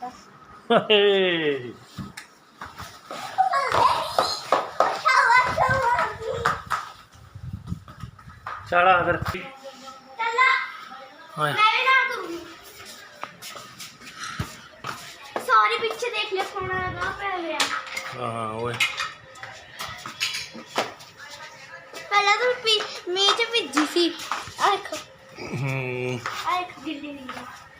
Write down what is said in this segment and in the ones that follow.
ਕਰਤਾ ਹੇ। ਚੱਲ ਆ ਫਿਰ ਚੱਲਾ ਹਾਂ ਮੈਂ ਵੀ ਨਾ ਦੂੰਗੀ ਸੌਰੀ ਪਿੱਛੇ ਦੇਖ ਲੈ ਸੋਨਾ ਲਗਾ ਪਿਆ ਹੋਇਆ ਹਾਂ ਓਏ ਪਹਿਲਾਂ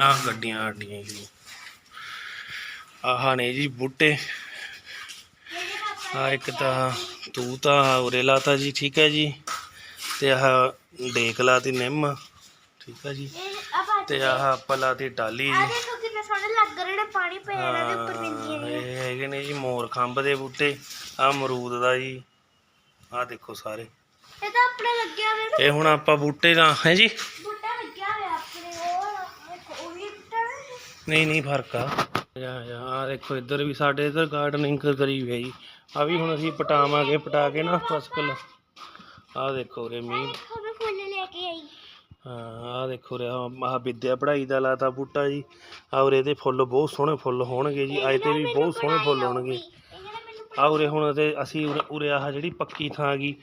ਆਹ ਗੱਡੀਆਂ ਆਡੀਆਂ ਜੀ। ਆਹ ਨੇ ਜੀ ਬੂਟੇ। ਆ ਇੱਕ ਤਾਂ ਤੂੰ ਤਾਂ ਉਰੇ ਲਾਤਾ ਜੀ ਠੀਕ ਹੈ ਜੀ। ਤੇ ਆਹ ਡੇਕ ਲਾਤੀ ਨਿੰਮ ਠੀਕ ਹੈ ਜੀ। ਤੇ ਆਹ ਆਪਾਂ ਲਾਤੀ ਟਾਲੀ ਜੀ। ਦੇਖੋ ਕਿੰਨੇ ਸੋਹਣੇ ਲੱਗ ਰਹੇ ਨੇ ਪਾਣੀ ਪਿਆ ਇਹਨਾਂ ਦੇ ਉੱਪਰ ਪਿੰਦੀਆਂ ਹਾਂ, ਨੇ ਇਹ ਹੈਗੇ ਨੇ ਜੀ ਮੋਰ ਖੰਭ ਦੇ ਬੂਟੇ। ਆ ਅਮਰੂਦ ਦਾ ਜੀ। ਆ ਦੇਖੋ ਸਾਰੇ। ਇਹ ਤਾਂ ਆਪਣੇ ਲੱਗਿਆ ਹੋਇਆ ਇਹ ਹੁਣ ਆਪਾਂ ਬੂਟੇ ਦਾ ਹੈ ਜੀ ਬੂਟਾ ਲੱਗਿਆ ਹੋਇਆ ਆਪਣੇ ਉਹ ਦੇਖੋ, ਉਹ ਵੀ ਬੂਟਾ ਨਾ। ਨਹੀਂ ਨਹੀਂ ਫ਼ਰਕ ਆ। ਆ ਦੇਖੋ ਇੱਧਰ ਵੀ ਸਾਡੇ ਇੱਧਰ ਗਾਰਡਨਿੰਗ ਕਰੀ ਹੋਈ ਹੈ ਜੀ। ਆ ਵੀ ਹੁਣ ਅਸੀਂ ਪਟਾਵਾਂਗੇ ਪਟਾ ਕੇ ਨਾ ਫਸਕਲ ਆ ਦੇਖੋ ਰੇ ਮੀਂਹ। ਦੇਖੋ ਮੈਂ ਫੁੱਲ ਲੈ ਕੇ ਆਈ। ਹਾਂ ਆ ਦੇਖੋ ਰੇ ਆਹ ਵਿਦਿਆ ਪੜ੍ਹਾਈ ਦਾ ਲਾਤਾ ਬੂਟਾ ਜੀ। ਆ ਉਰੇ ਇਹਦੇ ਫੁੱਲ ਬਹੁਤ ਸੋਹਣੇ ਫੁੱਲ ਹੋਣਗੇ ਜੀ। ਅੱਜ ਤੇ ਵੀ ਬਹੁਤ ਸੋਹਣੇ ਫੁੱਲ ਹੋਣਗੇ। ਆ ਉਰੇ ਹੁਣ ਤੇ ਅਸੀਂ ਉਰੇ- ਆਹ ਜਿਹੜੀ ਪੱਕੀ ਥਾਂ ਗਈ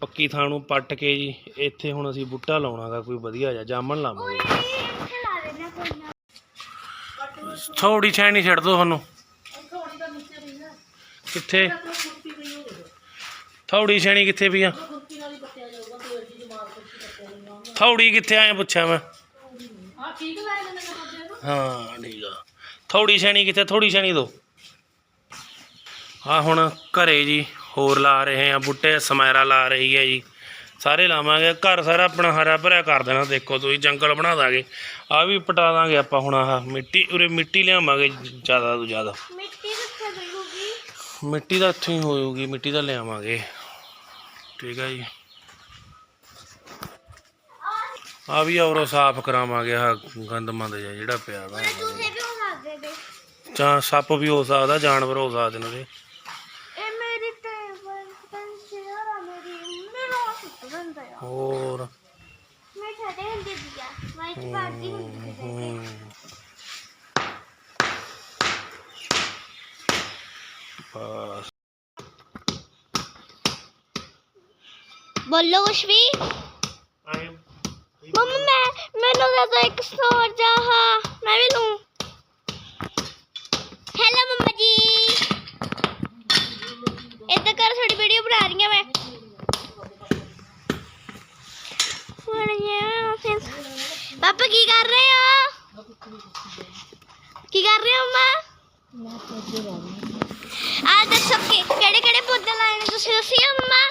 ਪੱਕੀ ਥਾਂ ਨੂੰ ਪੱਟ ਕੇ ਜੀ ਇੱਥੇ ਹੁਣ ਅਸੀਂ ਬੂਟਾ ਲਾਉਣਾਗਾ ਕੋਈ ਵਧੀਆ ਜਿਹਾ ਜਾਮਣ ਲਾਵਾਂਗੇ। ਥੋੜੀ ਛੈਣੀ ਛੱਡ ਦੋ ਤੁਹਾਨੂੰ ਕਿੱਥੇ? ਥੋੜੀ ਛੈਣੀ ਕਿੱਥੇ ਪਈ ਆ? ਥੋੜੀ ਕਿੱਥੇ ਆਏ ਪੁੱਛਿਆ ਮੈਂ। ਹਾਂ ਠੀਕ ਆ। ਥੋੜੀ ਛੈਣੀ ਕਿੱਥੇ ਥੋੜੀ ਛੈਣੀ ਦੋ। ਆ ਹੁਣ ਘਰੇ ਜੀ ਹੋਰ ਲਾ ਰਹੇ ਆ ਬੁੱਟੇ ਸਮੈਰਾ ਲਾ ਰਹੀ ਹੈ ਜੀ। ਸਾਰੇ ਲਾਵਾਂਗੇ। ਘਰ ਸਾਰਾ ਆਪਣਾ ਹਰਾ ਭਰਿਆ ਕਰ ਦੇਣਾ ਦੇਖੋ ਤੁਸੀਂ ਜੰਗਲ ਬਣਾ ਦਾਂਗੇ। ਆ ਵੀ ਪਟਾ ਦਾਂਗੇ ਆਪਾਂ ਹੁਣ ਆਹ ਮਿੱਟੀ ਉਰੇ ਮਿੱਟੀ ਲਿਆਵਾਂਗੇ ਜ਼ਿਆਦਾ ਤੋਂ ਜ਼ਿਆਦਾ। ਮਿੱਟੀ ਕਿੱਥੇ ਮਿਲੂਗੀ? ਮਿੱਟੀ ਦਾ ਇੱਥੋਂ ਹੀ ਹੋਊਗੀ ਮਿੱਟੀ ਦਾ ਲਿਆਵਾਂਗੇ। ਠੀਕ ਹੈ ਜੀ। ਆ ਵੀ ਔਰੋ ਸਾਫ਼ ਕਰਾਵਾਂਗੇ ਆ ਗੰਦ ਮੰਦ ਜਿਹਾ ਜਿਹੜਾ ਪਿਆ ਵਾ। ਜਾਂ ਸੱਪ ਵੀ ਹੋ ਸਕਦਾ ਜਾਨਵਰ ਹੋ ਸਕਦੇ ਨੇ ਉਹਦੇ ਇਹ ਮੇਰੀ ਟੇਬਲ ਪੈਨਸਿਲ ਆ ਮੇਰੀ ਮੇਰਾ ਸੁੱਤ ਬੰਦਾ ਆ ਹੋਰ ਮੈਂ ਛੱਡੇ ਹੁੰਦੀ ਦੀਆ ਵਾਈਟ ਪਾਰਟੀ ਹੁੰਦੀ ਸੀ ਹੂੰ ਬਸ ਬੋਲੋ ਕੁਛ ਵੀ। ਮੰਮਾ ਮੈਂ ਮੈਨੂੰ ਦੇ ਦੋ ਇੱਕ ਸਟੋਰ ਜਾ ਹਾਂ ਮੈਂ ਵੀ ਲੂੰ ਹੈਲੋ ਮੰਮਾ ਜੀ। ਇੱਦਾਂ ਕਰ ਥੋੜੀ ਵੀਡੀਓ ਬਣਾ ਰਹੀ ਮੈਂ। ਪਾਪਾ ਕੀ ਕਰ ਰਹੇ ਹੋ? ਕੀ ਕਰ ਰਹੇ ਹੋ ਮੰਮਾ? ਆ ਦੱਸੋ ਕਿ ਕਿਹੜੇ ਕਿਹੜੇ ਪੌਦੇ ਲਾਏ ਨੇ? ਤੁਸੀਂ ਦੱਸਿਓ ਮੰਮਾ।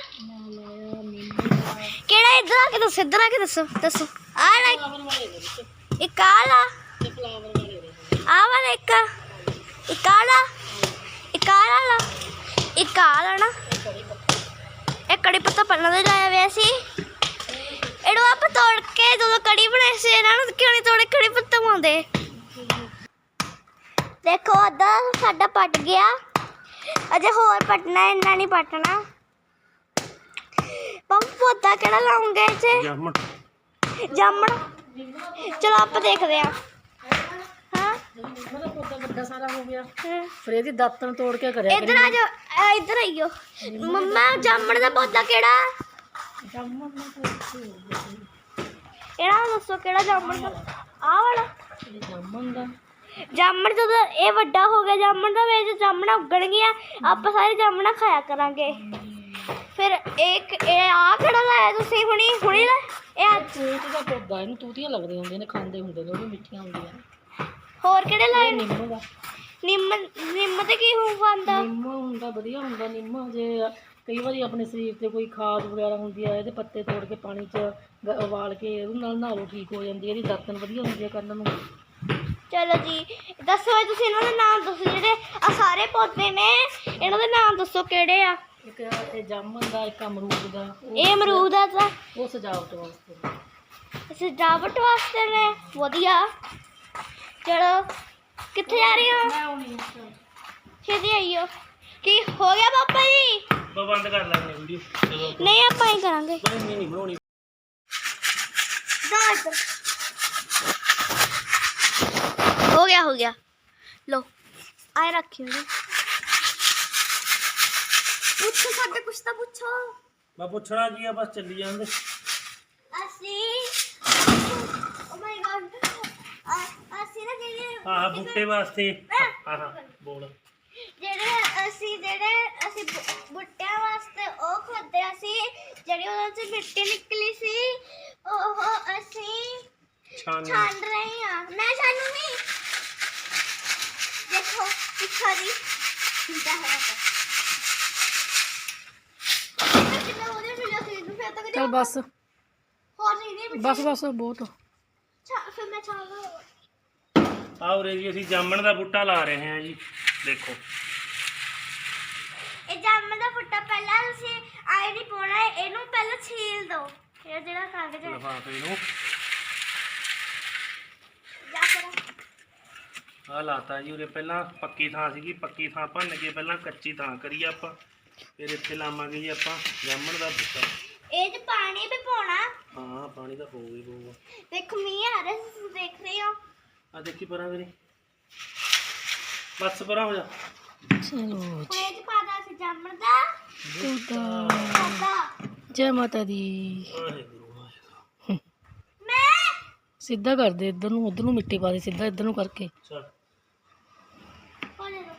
ਇੱਧਰ ਆ ਕੇ ਦੱਸੋ ਇੱਧਰ ਆ ਕੇ ਦੱਸੋ ਦੱਸੋ। ਆ ਲੈ। ਇੱਕ ਆ ਆ ਵਾਲਾ ਇੱਕ ਇੱਕ ਆ ਇੱਕ ਆ ਇੱਕ ਆ ਨਾ। ਇਹ ਕੜੀ ਪੱਤਾ ਪਹਿਲਾਂ ਦਾ ਲਾਇਆ ਹੋਇਆ ਸੀ। ਇਹਨੂੰ ਆਪਾਂ ਤੋੜ ਕੇ ਜਦੋਂ ਕੜੀ ਬਣਾਈ ਸੀ, ਇਹਨਾਂ ਨੂੰ ਕਿਉਂ ਨਹੀਂ ਤੋੜੇ ਕੜੀ ਪੱਤਾ ਪਾਉਂਦੇ? ਦੇਖੋ, ਅੱਧਾ ਸਾਡਾ ਪਟ ਗਿਆ। ਅਜੇ ਹੋਰ ਪਟਣਾ, ਇੰਨਾ ਨਹੀਂ ਪਟਣਾ। ਪੰਪ ਪੌਦਾ ਕਿਹੜਾ ਲਾਉਂਗੇ ਇੱਥੇ? ਜਾਮਣ। ਜਾਮਣ? ਚਲੋ ਆਪਾਂ ਦੇਖਦੇ ਹਾਂ। ਹਾਂ? ਵੱਡਾ ਸਾਰਾ ਹੋ। ਗਿਆ। ਫਿਰ ਇਹਦੀ ਦਾਤਣ ਤੋੜ ਕੇ ਕਰਿਆ ਇੱਧਰ ਆ ਜਾ ਆ ਇੱਧਰ ਆਈਓ। ਮੰਮਾ ਜਾਮਣ ਦਾ ਪੌਦਾ ਕਿਹੜਾ? ਇਹੜਾ ਦੱਸੋ ਕਿਹੜਾ ਜਾਮਣ ਦਾ? ਆ ਵਾਲਾ। ਜਾਮਨ ਦਾ ਜਾਮਣ ਜਦੋਂ ਇਹ ਵੱਡਾ ਹੋ ਗਿਆ ਜਾਮਣ ਦਾ ਵਿੱਚ ਜਾਮਣਾ ਉੱਗਣਗੀਆਂ। ਆਪਾਂ ਸਾਰੇ ਜਾਮਣਾ ਖਾਇਆ ਕਰਾਂਗੇ। ਫਿਰ ਇੱਕ ਇਹ ਆ ਕਿਹੜਾ ਲਾਇਆ ਤੁਸੀਂ ਹੁਣੀ ਹੁਣੀ ਲਾ ਇਹ ਅੱਜ। ਤੂਤ ਦਾ ਪੌਦਾ ਇਹਨੂੰ ਤੂਤੀਆਂ ਲੱਗਦੇ ਹੁੰਦੇ ਨੇ ਖਾਂਦੇ ਹੁੰਦੇ ਨੇ ਉਹ ਵੀ ਮਿੱਠੀਆਂ ਹੁੰਦੀਆਂ ਨੇ। ਹੋਰ ਕਿਹੜੇ ਲਾਏ ਇਹ ਨਿੰਮ ਦਾ। ਨਿੰਮ ਨਿੰਮ ਤੇ ਕੀ ਹੋਊਗਾ ਆਂਦਾ ਨਿੰਮ ਹੁੰਦਾ ਵਧੀਆ ਹੁੰਦਾ ਨਿੰਮ ਜੇ ਕਈ ਵਾਰੀ ਆਪਣੇ ਸਰੀਰ ਤੇ ਕੋਈ ਖਾਜ ਵਗੈਰਾ ਹੁੰਦੀ ਆ ਇਹਦੇ ਪੱਤੇ ਤੋੜ ਕੇ ਪਾਣੀ 'ਚ ਗ- ਉਬਾਲ ਕੇ ਉਹਦੇ ਨਾਲ ਨਹਾ ਲਓ ਠੀਕ ਹੋ ਜਾਂਦੀ ਹੈ ਇਹਦੀ ਦਾਤਣ ਵਧੀਆ ਹੁੰਦੀ ਹੈ ਕਰਨ ਨੂੰ। ਚਲੋ ਜੀ ਦੱਸੋ ਇਹ ਤੁਸੀਂ ਇਹਨਾਂ ਦੇ ਨਾਮ ਦੱਸੋ ਜਿਹੜੇ ਆ ਸਾਰੇ ਪੌਦੇ ਨੇ ਇਹਨਾਂ ਦੇ ਨਾਮ ਦੱਸੋ ਕਿਹੜੇ ਆ? ਇੱਕ ਇਹ ਜਾਮਨ ਦਾ ਇੱਕ ਅਮਰੂਦ ਦਾ। ਉਹ- ਇਹ ਅਮਰੂਦ ਆ ਤਾਂ ਉਹ ਸਜਾਵਟ ਵਾਸਤੇ। ਸਜਾਵਟ ਵਾਸਤੇ ਨੇ ਵਧੀਆ। ਚਲੋ ਕਿੱਥੇ ਜਾ ਰਹੇ ਹੋ? ਮੈਂ ਆਉਣੀ ਛੇਤੀ ਆਈਓ। ਕੀ ਹੋ ਗਿਆ ਪਾਪਾ ਜੀ? ਬਾ ਬੰਦ ਕਰ ਲੈਣੇ ਵੀਡੀਓ। ਚਲੋ। ਨਹੀਂ ਆਪਾਂ ਹੀ ਕਰਾਂਗੇ। ਨਹੀਂ ਨਹੀਂ ਬਣਾਉਣੀ। ਜਾ ਇੱਧਰ। ਹੋ ਗਿਆ ਹੋ ਗਿਆ। ਲੋ ਆਏ ਰੱਖਿਓ ਜੀ। ਪੁੱਛੋ ਸਾਡੇ ਕੁਛ ਤਾਂ ਪੁੱਛੋ। ਮੈਂ ਪੁੱਛਣਾ ਕੀ ਆ ਬਸ ਚੱਲੀ ਜਾਂਦੇ। ਅਸੀਂ ਓ ਮਾਈ ਗॉड ਅਸੀਂ ਨਾ ਜਿਹੜੇ ਆਹ ਬੂਟੇ ਵਾਸਤੇ। ਹਾਂ ਹਾਂ ਬੋਲ। ਜਿਹੜੇ ਅਸੀਂ ਜਿਹੜੇ ਅਸੀਂ ਬੁ- ਬੂਟਿਆਂ ਵਾਸਤੇ ਉਹ ਖੋਦਿਆ ਸੀ ਜਿਹੜੀ ਉਹਨਾਂ 'ਚ ਮਿੱਟੀ ਨਿਕਲੀ ਸੀ ਉਹ ਅਸੀਂ ਛਾਨ ਛਾਣ ਰਹੇ ਹਾਂ। ਮੈਂ ਛਾਣੂ ਨਹੀਂ ਦੇਖੋ ਪਿੱਛਾ ਦੀ। ਕਿੰਦਾ ਹੈ ਤਾਂ ਕਿੰਨਾ ਉਹਦੇ ਮਿਲਿਆ ਚਲ ਬਸ। ਹੋਰ ਨਹੀਂ ਨਹੀਂ ਬਸ ਬਸ ਬਹੁਤ। ਫਿਰ ਮੈਂ ਆਹ ਉਰੇ ਜੀ ਅਸੀਂ ਜਾਮਣ ਦਾ ਬੂਟਾ ਲਾ ਰਹੇ ਹਾਂ ਜੀ। ਦੇਖੋ। ਇਹ ਜਾਮਨ ਦਾ ਫੁੱਟਾ ਪਹਿਲਾਂ ਤੁਸੀਂ ਆਏ ਨਹੀਂ ਪਾਉਣਾ ਹੈ, ਇਹਨੂੰ ਪਹਿਲਾਂ ਛੀਲ ਦਿਓ। ਇਹ ਜਿਹੜਾ ਕਾਗਜ਼ ਹੈ ਲਫਾਫੇ ਨੂੰ। ਜਾ ਫਿਰ। ਆਹ ਲਾਤਾ ਜੀ ਉਰੇ ਪਹਿਲਾਂ ਪੱਕੀ ਥਾਂ ਸੀਗੀ ਪੱਕੀ ਥਾਂ ਭੰਨ ਕੇ ਪਹਿਲਾਂ ਕੱਚੀ ਥਾਂ ਕਰੀ ਆਪਾਂ। ਫਿਰ ਇੱਥੇ ਲਾਵਾਂਗੇ ਜੀ ਆਪਾਂ ਜਾਮਣ ਦਾ ਬੂਟਾ। ਇਹ ਚ ਪਾਣੀ ਵੀ ਪਾਉਣਾ। ਹਾਂ ਪਾਣੀ ਤਾਂ ਹੋਊਗਾ ਹੀ ਪਊਗਾ। ਦੇਖੋ ਮੀਂਹ ਆ ਰਿਹਾ ਤੁਸੀਂ ਦੇਖ ਰਹੇ ਹੋ। ਆ ਦੇਖੀ ਪਰਾਂ ਵੀਰੇ। ਬਸ ਪਰਾਂ ਹੋ ਜਾ। ਚਲੋ ਹੁਣ ਇਹ ਚ ਪਾਦਾ ਸੀ ਜਾਮਨ ਦਾ। ਬੁੱਧਾ ਪਾਦਾ ਜੈ ਮਾਤਾ ਦੀ। ਵਾਹਿਗੁਰੂ ਵਾਹਿਗੁਰੂ। ਮੈਂ ਸਿੱਧਾ ਕਰ ਦੇ ਇੱਧਰ ਨੂੰ ਉਧਰ ਨੂੰ ਮਿੱਟੀ ਪਾ ਦੇ ਸਿੱਧਾ ਇੱਧਰ ਨੂੰ ਕਰਕੇ। ਚੱਲ ਪਾਣੇ ਦੋ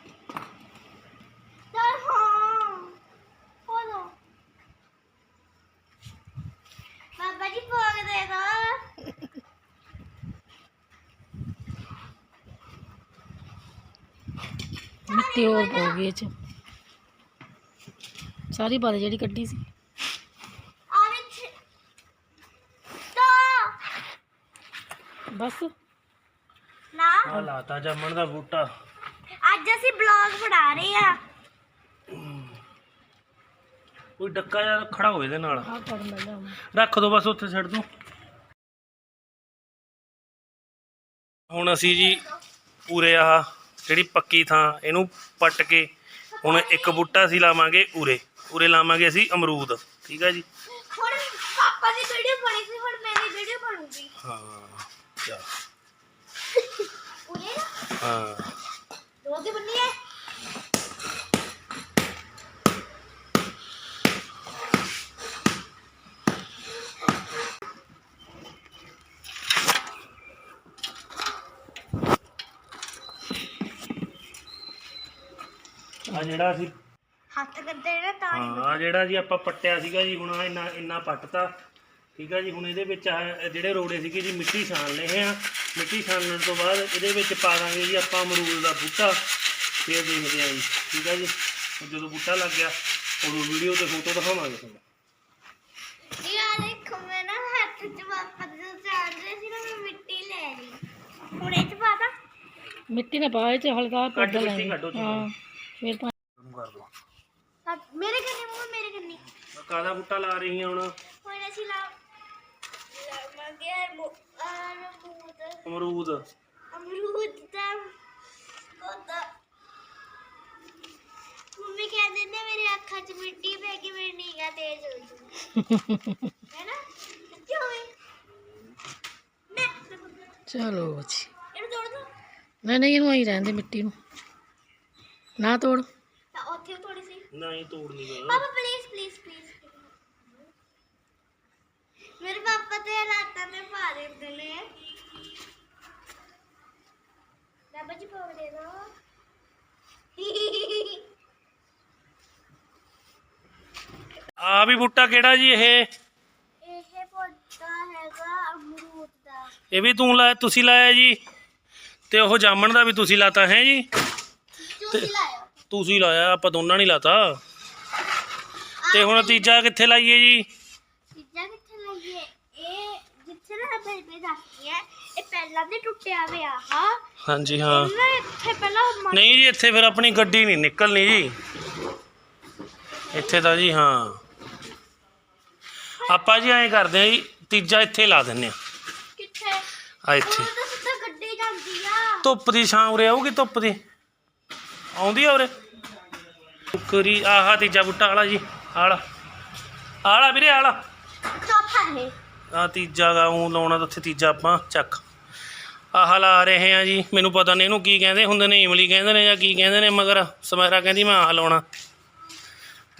ਚਲ ਹਾਂ ਪਾਦੋ ਬਾਬਾ ਜੀ ਭੋਗ ਦੇ ਦੋ ਮਿੱਟੀ ਹੋਰ ਪਾਉਗੀ ਇਹ ਚ। ਸਾਰੀ ਪਾ ਦੇ ਜਿਹੜੀ ਕੱਢੀ ਸੀ। ਆ ਬਸ। ਨਾ। ਆਹ ਲਾਤਾ ਜਾਮਣ ਦਾ ਬੂਟਾ। ਅੱਜ ਅਸੀਂ ਬਲੌਗ ਬਣਾ ਰਹੇ ਆ ਕੋਈ ਡੱਕਾ ਜਿਹਾ ਖੜਾ ਹੋਏ ਇਹਦੇ ਨਾਲ। ਆਹ ਪੜ ਮੈਂ ਲਿਆਵਾਂ ਰੱਖ ਦੋ ਬਸ ਉੱਥੇ ਛੱਡ ਦੋ। ਹੁਣ ਅਸੀਂ ਜੀ ਪੂਰੇ ਆਹ ਜਿਹੜੀ ਪੱਕੀ ਥਾਂ ਇਹਨੂੰ ਪੱਟ ਕੇ ਹੁਣ ਇੱਕ ਬੂਟਾ ਅਸੀਂ ਲਾਵਾਂਗੇ ਉਰੇ। ਉਰੇ ਲਾਵਾਂਗੇ ਅਸੀਂ ਅਮਰੂਦ। ਠੀਕ ਆ ਜੀ? ਹੁਣ ਪਾਪਾ ਦੀ ਵੀਡੀਓ ਬਣੀ ਸੀ ਹੁਣ ਮੇਰੀ ਵੀਡੀਓ ਬਣੂਗੀ। ਹਾਂ ਚਾ ਨਾ। ਹਾਂ ਦੋ ਦੀ ਬੰਨੀ ਹੈ ਆ ਜਿਹੜਾ ਅਸੀਂ ਹੱਥ ਕਰਦੇ ਨੇ ਤਾਂ ਹਾਂ ਆ ਜਿਹੜਾ ਜੀ ਆਪਾਂ ਪੱਟਿਆ ਸੀਗਾ ਜੀ ਹੁਣ ਆਹ ਇੰਨਾ ਇੰਨਾ ਪੱਟਤਾ। ਠੀਕ ਆ ਜੀ ਹੁਣ ਇਹਦੇ ਵਿੱਚ ਆਹ ਜਿਹੜੇ ਰੋੜੇ ਸੀਗੇ ਜੀ ਮਿੱਟੀ ਛਾਣ ਲਏ ਆ। ਮਿੱਟੀ ਛਾਣਨ ਤੋਂ ਬਾਅਦ ਇਹਦੇ ਵਿੱਚ ਪਾ ਦਾਂਗੇ ਜੀ ਆਪਾਂ ਅਮਰੂਦ ਦਾ ਬੂਟਾ। ਫੇਰ ਦੇਖਦੇ ਆ ਜੀ ਠੀਕ ਆ ਜੀ। ਹੁਣ ਜਦੋਂ ਬੂਟਾ ਲੱਗ ਗਿਆ ਉਦੋਂ ਵੀਡੀਓ ਤੇ ਫੋਟੋ ਦਿਖਾਵਾਂਗੇ ਤੁਹਾਨੂੰ। ਯਾਰ ਦੇਖੋ ਮੈਂ ਨਾ ਹੱਥ ਚ ਦੇ ਚਾੜ ਰਹੇ ਸੀ ਨਾ ਮੈਂ ਮਿੱਟੀ ਲੈ ਲਈ। ਹੁਣ ਇਹ ਚ ਪਾਦਾ ਮਿੱਟੀ ਨਾ ਪਾ ਇਹ ਚ ਹਲਕਾ ਕੱਢ ਪੌਦਾ ਮਿੱਟੀ ਕੱਢੋ ਜੀ ਹਾਂ ਫਿਰ ਪਾ ਕਰ ਦੋ ਮੇਰੇ ਕੰਨੀ ਮੂੰਹ ਮੇਰੇ ਕੰਨੀ। ਕਾਦਾ ਬੂਟਾ ਲਾ ਰਹੀ ਆ ਹੁਣ? ਹੁਣ ਅਸੀਂ ਲਾ ਲਾਵਾਂਗੇ ਅਮਰੂਦ। ਅਮਰੂਦ। ਅਮਰੂਦ ਦਾ ਉਹਦਾ ਮੰਮੀ ਕਹਿੰਦੇ ਨੇ ਮੇਰੇ ਅੱਖਾਂ 'ਚ ਮਿੱਟੀ ਪੈ ਕੇ ਮੇਰੀ ਨਿਗਾਹ ਤੇਜ਼ ਹੋ ਜੂਗੀ ਹੈ ਨਾ? ਕਿੱਥੇ ਹੋਵੇ। ਮੈਂ ਚਲੋ ਜੀ। ਇਹਨੂੰ ਤੋੜ ਦੋ। ਨਹੀਂ ਨਹੀਂ ਇਹਨੂੰ ਆਈ ਰਹਿਣ ਦੇ ਮਿੱਟੀ ਨੂੰ। ਨਾ ਤੋੜ। ਤਾਂ ਉੱਥੇ ਥੋੜੀ ਸੀ। ਨਹੀਂ ਤੋੜਨੀ ਗਾ ਪਾਪਾ ਪਲੀਜ਼ ਪਲੀਜ਼ ਪਲੀਜ਼ ਮੇਰੇ ਪਾਪਾ ਤੇ ਰਾਤਾਂ में ਪਾ ਦਿੰਦੇ ਨੇ। ਬਾਬਾ ਜੀ ਭੋਗ ਦੇ ਦੋ। ਆ ਵੀ ਬੂਟਾ ਕਿਹੜਾ ਜੀ ਇਹ? ਇਹ ਪੌਦਾ ਹੈਗਾ ਅਮਰੂਦ ਦਾ। ਇਹ ਵੀ ਤੂੰ ਲਾਇਆ ਤੁਸੀਂ ਲਾਇਆ ਜੀ? ਤੇ ਉਹ ਜਾਮਣ ਦਾ ਵੀ ਤੁਸੀਂ ਲਾਤਾ ਹੈ ਜੀ? ਤੁਸੀਂ ਲਾਇਓ ਤੁਸੀਂ ਲਾਇਆ ਆਪਾਂ ਦੋਨਾਂ ਨਹੀਂ ਲਾਤਾ। ਤੇ ਹੁਣ ਤੀਜਾ ਕਿੱਥੇ ਲਾਈਏ ਜੀ? ਚੀਜ਼ਾਂ ਕਿੱਥੇ ਲਾਈਏ? ਇਹ ਜਿੱਥੇ ਨਾ ਬੇਬੇ ਦੱਸਦੀ ਹੈ ਇਹ ਪਹਿਲਾਂ ਦੇ ਟੁੱਟਿਆ ਹੋਇਆ ਹਾਂ। ਹਾਂਜੀ ਹਾਂ। ਨਾ ਇੱਥੇ ਪਹਿਲਾਂ ਨਹੀਂ ਜੀ ਇੱਥੇ ਫਿਰ ਆਪਣੀ ਗੱਡੀ ਨਹੀਂ ਨਿਕਲਣੀ ਜੀ। ਇੱਥੇ ਤਾਂ ਜੀ ਹਾਂ। ਆਪਾਂ ਜੀ ਐਂ ਕਰਦੇ ਆ ਜੀ ਤੀਜਾ ਇੱਥੇ ਲਾ ਦਿੰਨੇ ਆ ਕਿੱਥੇ? ਆ ਇੱਥੇ। ਉਹ ਤਾਂ ਸਿੱਧਾ ਗੱਡੀ ਜਾਂਦੀ ਆ। ਧੁੱਪ ਦੀ ਛਾਂ ਉਰੇ ਆਊਗੀ ਧੁੱਪ ਦੀ? ਆਉਂਦੀ ਆ ਉਰੇ? ਕੁਕਰੀ ਆਹ ਤੀਜਾ ਬੂਟਾ ਆਲਾ ਜੀ ਆਲਾ। ਆਲਾ ਵੀਰੇ ਆਲਾ। ਚੌਥਾ ਹੈ ਆ ਤੀਜਾ ਗਾ ਉਹ ਲਾਉਣਾ ਤਾਂ ਉੱਥੇ ਤੀਜਾ ਆਪਾਂ ਚੱਕ। ਆਹ ਲਾ ਰਹੇ ਆ ਜੀ ਮੈਨੂੰ ਪਤਾ ਨਹੀਂ ਇਹਨੂੰ ਕੀ ਕਹਿੰਦੇ ਹੁੰਦੇ ਨੇ ਇਮਲੀ ਕਹਿੰਦੇ ਨੇ ਜਾਂ ਕੀ ਕਹਿੰਦੇ ਨੇ ਮਗਰ ਸਮੈਰਾ ਕਹਿੰਦੀ ਮੈਂ ਆਹ ਲਾਉਣਾ।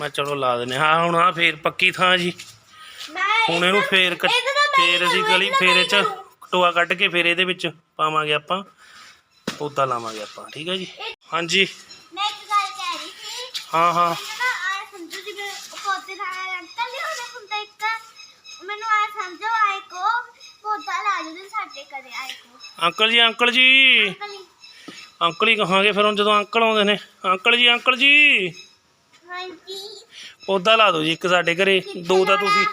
ਮੈਂ ਚਲੋ ਲਾ ਦਿੰਨੇ ਹਾਂ। ਹੁਣ ਆ ਫੇਰ ਪੱਕੀ ਥਾਂ ਜੀ। ਹੁਣ ਇਹਨੂੰ ਫੇਰ ਫੇਰ ਅਸੀਂ ਗਲੀ ਫੇਰ ਚ। ਟੋਆ ਕੱਢ ਕੇ ਫੇਰ ਇਹਦੇ ਵਿੱਚ ਪਾਵਾਂਗੇ ਆਪਾਂ। ਪੌਦਾ ਲਾਵਾਂਗੇ ਆਪਾਂ ਠੀਕ ਹੈ ਜੀ? ਹਾਂਜੀ ਮੈਂ ਇੱਕ ਗੱਲ ਕਹਿ ਰਹੀ ਸੀ ਹਾਂ ਹਾਂ ਮੈਨੂੰ ਨਾ ਆਏ ਸਮਝੋ ਜਿਵੇਂ ਪੌਦੇ ਦਾ ਅੰਕਲ ਨਹੀਂ ਉਹਨੇ ਹੁੰਦਾ ਇੱਕ ਮੈਨੂੰ ਆਏ ਸਮਝੋ ਆਏ ਕੋ ਪੌਦਾ ਲਾ ਜੂ ਸਾਡੇ ਘਰੇ ਆਏ ਕੋ ਅੰਕਲ ਜੀ ਅੰਕਲ ਜੀ। ਅੰਕਲ ਹੀ ਅੰਕਲ ਹੀ ਕਹਾਂਗੇ ਫਿਰ ਹੁਣ ਜਦੋਂ ਅੰਕਲ ਆਉਂਦੇ ਨੇ। ਅੰਕਲ ਜੀ ਅੰਕਲ ਜੀ। ਹਾਂਜੀ। ਪੌਦਾ ਲਾ ਦਿਓ ਜੀ ਇੱਕ ਸਾਡੇ ਘਰੇ ਦੋ ਤਾਂ ਤੁਸੀਂ।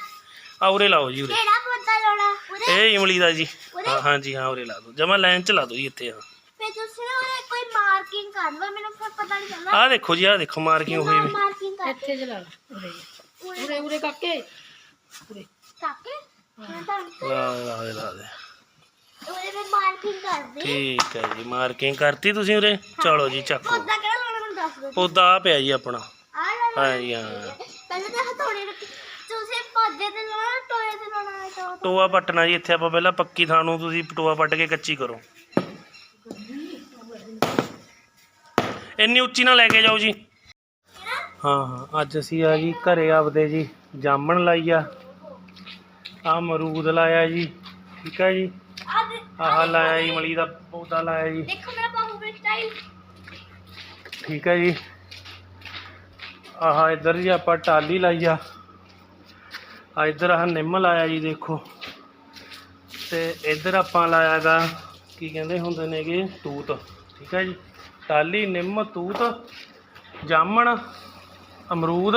ਆ ਉਰੇ ਲਾਓ ਜੀ ਉਰੇ। ਕਿਹੜਾ ਪੌਦਾ ਲਾਉਣਾ? ਉਹਦੇ ਇਹ ਇਮਲੀ ਦਾ ਜੀ। ਹਾਂ ਹਾਂਜੀ ਹਾਂ ਉਰੇ ਲਾ ਦਿਓ। ਜਮਾ ਲਾਈਨ ਚ ਲਾ ਦਿਓ ਜੀ ਇੱਥੇ ਆ ਫੇ ਤੁਸੀਂ ਮਾਰਕਿੰਗ ਕਰ ਲਓ ਮੈਨੂੰ ਫਿਰ ਪਤਾ ਨਹੀਂ ਚੱਲਦਾ। ਆਹ ਦੇਖੋ ਜੀ ਆਹ ਦੇਖੋ ਮਾਰਕਿੰਗ ਹੋਈ ਵੀ। ਮਾਰਕਿੰਗ ਕਰ। ਇੱਥੇ ਜਲਾ ਲਾ ਉਰੇ ਉਰੇ। ਉਰੇ ਕਾਕੇ ਉਰੇ। ਕਾਕੇ ਮੈਂ ਤਾਂ ਲਾ ਦੇ, ਲਾ ਦੇ ਲਾ ਦੇ। ਉਹਦੇ ਵਿੱਚ ਮਾਰਕਿੰਗ ਕਰ ਦੇ ਠੀਕ ਹੈ ਜੀ ਮਾਰਕਿੰਗ ਕਰਤੀ ਤੁਸੀਂ ਉਰੇ? ਚਲੋ ਜੀ ਚੱਕੋ ਪੌਦਾ ਕਿਹੜਾ ਲਾਉਣਾ ਮੈਨੂੰ ਦੱਸ ਦਿਓ। ਪੌਦਾ ਆ ਪਿਆ ਜੀ ਆਪਣਾ। ਆ ਲਾ ਹਾਂ ਜੀ ਹਾਂ। ਪਹਿਲਾਂ ਤਾਂ ਹਥੌੜੇ ਰੱਖੀ। ਤੁਸੀਂ ਪੌਦੇ ਤੇ ਲਾਉਣਾ ਟੋਏ ਤੇ ਲਾਉਣਾ ਟੋਆ ਪੱਟਣਾ ਜੀ ਇੱਥੇ ਆਪਾਂ ਪਹਿਲਾਂ ਪੱਕੀ ਥਾਂ ਨੂੰ ਤੁਸੀਂ ਟੋਆ ਪੱਟ ਕੇ ਕੱਚੀ ਕਰੋ। ਇੰਨੀ ਉੱਚੀ ਨਾ ਲੈ ਕੇ ਜਾਓ ਜੀ। ਹਾਂ ਹਾਂ ਅੱਜ ਅਸੀਂ ਆ ਜੀ ਘਰੇ ਆਪਦੇ ਜੀ ਜਾਮਣ ਲਾਈ ਆ। ਆ ਅਮਰੂਦ ਲਾਇਆ ਜੀ ਠੀਕ ਹੈ ਜੀ? ਆਹ ਲਾਇਆ ਜੀ ਮਲੀ ਦਾ ਪੌਦਾ ਲਾਇਆ ਜੀ। ਦੇਖੋ ਮੇਰਾ ਬਾਹੂਬਲੀ ਸਟਾਈਲ ਠੀਕ ਹੈ ਜੀ। ਆਹ ਇੱਧਰ ਜੀ ਆਪਾਂ ਟਾਲੀ ਲਾਈ ਆ। ਆ ਇੱਧਰ ਆਹ ਨਿੰਮ ਲਾਇਆ ਜੀ ਦੇਖੋ। ਤੇ ਇੱਧਰ ਆਪਾਂ ਲਾਇਆ ਗਾ ਕੀ ਕਹਿੰਦੇ ਹੁੰਦੇ ਨੇਗੇ? ਤੂਤ ਠੀਕ ਹੈ ਜੀ? ਟਾਲੀ ਨਿੰਮ, ਤੂਤ, ਜਾਮਣ, ਅਮਰੂਦ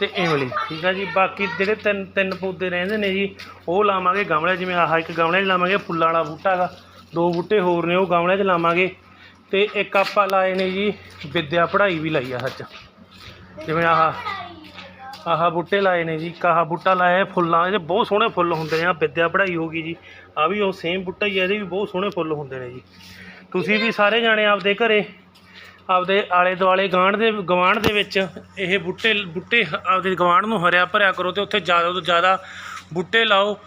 ਤੇ ਇਮਲੀ। ਠੀਕ ਆ ਜੀ, ਬਾਕੀ ਜਿਹੜੇ ਤਿੰਨ ਤਿੰਨ ਪੌਦੇ ਰਹਿੰਦੇ ਨੇ ਜੀ, ਉਹ ਲਾਵਾਂਗੇ ਗਮਲੇ, ਜਿਵੇਂ ਆਹ ਇੱਕ ਗਮਲੇ 'ਚ ਲਾਵਾਂਗੇ, ਫੁੱਲਾਂ ਵਾਲਾ ਬੂਟਾ ਹੈਗਾ। ਦੋ ਬੂਟੇ ਹੋਰ ਨੇ, ਉਹ ਗਮਲੇ 'ਚ ਲਾਵਾਂਗੇ। ਤੇ ਇੱਕ ਆਪਾਂ ਲਾਏ ਨੇ ਜੀ, ਵਿਦਿਆ ਪੜ੍ਹਾਈ ਵੀ ਲਾਈ ਆ ਸੱਚ। ਜਿਵੇਂ ਆਹ ਆਹ ਬੂਟੇ ਲਾਏ ਨੇ ਜੀ, ਇੱਕ ਆਹ ਬੂਟਾ ਲਾਇਆ ਫੁੱਲਾਂ 'ਚ ਬਹੁਤ ਸੋਹਣੇ ਫੁੱਲ ਹੁੰਦੇ ਨੇ ਆ ਵਿਦਿਆ ਪੜ੍ਹਾਈ ਹੋ ਗਈ ਜੀ। ਆ ਵੀ ਉਹ ਸੇਮ ਬੂਟਾ ਹੀ ਹੈ ਇਹਦੇ ਵੀ ਬਹੁਤ ਸੋਹਣੇ ਫੁੱਲ ਹੁੰਦੇ ਨੇ ਜੀ। ਤੁਸੀਂ ਵੀ ਸਾਰੇ ਜਾਣੇ ਆਪਦੇ ਘਰੇ, ਆਪਦੇ ਆਲੇ ਦੁਆਲੇ ਗਾਂਢ ਦੇ ਗਵਾਂਢ ਦੇ ਵਿੱਚ ਇਹ ਬੂਟੇ ਬੂਟੇ ਆਪਦੇ ਗਵਾਂਢ ਨੂੰ ਹਰਿਆ ਭਰਿਆ ਕਰੋ ਤੇ ਉੱਥੇ ਜ਼ਿਆਦਾ ਤੋਂ ਜ਼ਿਆਦਾ ਬੂਟੇ ਲਾਓ,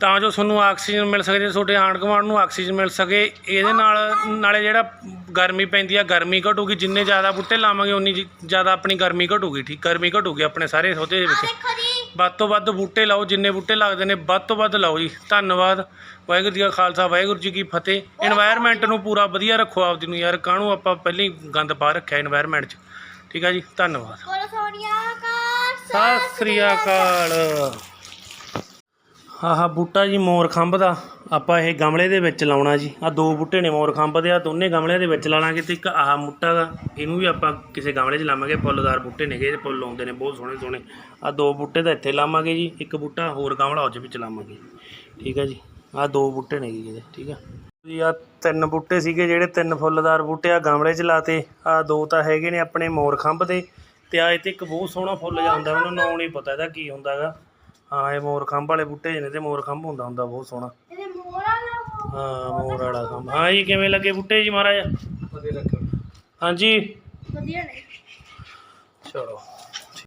ਤਾਂ ਜੋ ਤੁਹਾਨੂੰ ਆਕਸੀਜਨ ਮਿਲ ਸਕੇ ਤੁਹਾਡੇ ਆਂਢ ਗੁਆਂਢ ਨੂੰ ਆਕਸੀਜਨ ਮਿਲ ਸਕੇ, ਇਹਦੇ ਨਾਲ, ਨਾਲੇ ਜਿਹੜਾ ਗਰਮੀ ਪੈਂਦੀ ਆ, ਗਰਮੀ ਘਟੂਗੀ, ਜਿੰਨੇ ਜ਼ਿਆਦਾ ਬੂਟੇ ਲਾਵਾਂਗੇ, ਉਨੀ ਜੀ- ਜ਼ਿਆਦਾ ਆਪਣੀ ਗਰਮੀ ਘਟੂਗੀ, ਠੀਕ, ਗਰਮੀ ਘਟੂਗੀ ਆਪਣੇ ਸਾਰੇ ਸੋਤੇ ਦੇ ਵਿੱਚ। ਵੱਧ ਤੋਂ ਵੱਧ ਬੂਟੇ ਲਾਓ ਜਿੰਨੇ ਬੂਟੇ ਲੱਗਦੇ ਨੇ ਵੱਧ ਤੋਂ ਵੱਧ ਲਾਓ ਜੀ। ਧੰਨਵਾਦ। ਵਾਹਿਗੁਰੂ ਜੀ ਕਾ ਖਾਲਸਾ ਵਾਹਿਗੁਰੂ ਜੀ ਕੀ ਫਤਿਹ। এনवायरमेंट ਨੂੰ ਪੂਰਾ ਵਧੀਆ ਰੱਖੋ ਆਪ ਜੀ ਨੂੰ ਯਾਰ। ਕਾਹਨੂੰ ਆਪਾਂ ਪਹਿਲਾਂ ਹੀ ਗੰਦ ਪਾ ਰੱਖਿਆ এনवायरमेंट 'ਚ? ਠੀਕ ਆ ਜੀ ਧੰਨਵਾਦ। ਸਤਿ ਸ੍ਰੀ ਅਕਾਲ। ਆਹ ਬੂਟਾ ਜੀ ਮੋਰ ਖੰਭ ਦਾ। ਆਪਾਂ ਇਹ ਗਮਲੇ ਦੇ ਵਿੱਚ ਲਾਉਣਾ ਜੀ। ਆ ਦੋ ਬੂਟੇ ਨੇ ਮੋਰ ਖੰਭ ਦੇ ਆ ਦੋਨੇ ਗਮਲਿਆਂ ਦੇ ਵਿੱਚ ਲਾ ਲਾਂਗੇ ਤੇ ਇੱਕ ਆਹ ਮੁੱਟਾ ਦਾ ਇਹਨੂੰ ਵੀ ਆਪਾਂ ਕਿਸੇ ਗਮਲੇ 'ਚ ਲਾਵਾਂਗੇ। ਫੁੱਲਦਾਰ ਬੂਟੇ ਨੇਗੇ ਫੁੱਲ ਆਉਂਦੇ ਨੇ ਬਹੁਤ ਸੋਹਣੇ ਸੋਹਣੇ ਆ ਦੋ ਬੂਟੇ ਤਾਂ ਇੱਥੇ ਲਾਵਾਂਗੇ ਜੀ ਇੱਕ ਬੂਟਾ ਹੋਰ ਗਮਲਾ ਉਹਦੇ ਵਿੱਚ ਲਾਵਾਂਗੇ ਠੀਕ ਹੈ ਜੀ ਆ ਦੋ ਬੂਟੇ ਨੇ ਜੀ ਇਹਦੇ ਠੀਕ ਆ। ਜੀ ਆ ਤਿੰਨ ਬੂਟੇ ਸੀਗੇ ਜਿਹੜੇ ਤਿੰਨ ਫੁੱਲਦਾਰ ਬੂਟੇ ਆ ਗਮਲੇ 'ਚ ਲਾਤੇ। ਆ ਦੋ ਤਾਂ ਹੈਗੇ ਨੇ ਆਪਣੇ ਮੋਰ ਖੰਭ ਦੇ ਤੇ ਆ ਇੱਥੇ ਇੱਕ ਬਹੁਤ ਸੋਹਣਾ ਫੁੱਲ ਜਾਂਦਾ ਮੈਨੂੰ ਨਾਂ ਨਹੀਂ ਪਤਾ ਇਹਦਾ ਕੀ ਹੁੰਦਾਗਾ। ਹਾਂ ਇਹ ਮੋਰ ਖੰਭ ਵਾਲੇ ਬੂਟੇ ਜਿਹੇ ਨੇ ਤੇ ਮੋਰ ਖੰਭ ਹੁੰਦਾ ਹੁੰਦਾ ਬਹੁਤ ਸੋਹਣਾ। ਹਾਂ ਮੋਰ ਵਾਲਾ ਖੰਭ। ਹਾਂ ਜੀ ਕਿਵੇਂ ਲੱਗੇ ਬੂਟੇ ਜੀ ਮਹਾਰਾਜ? ਹਾਂਜੀ। ਵਧੀਆ ਨੇ। ਚਲੋ।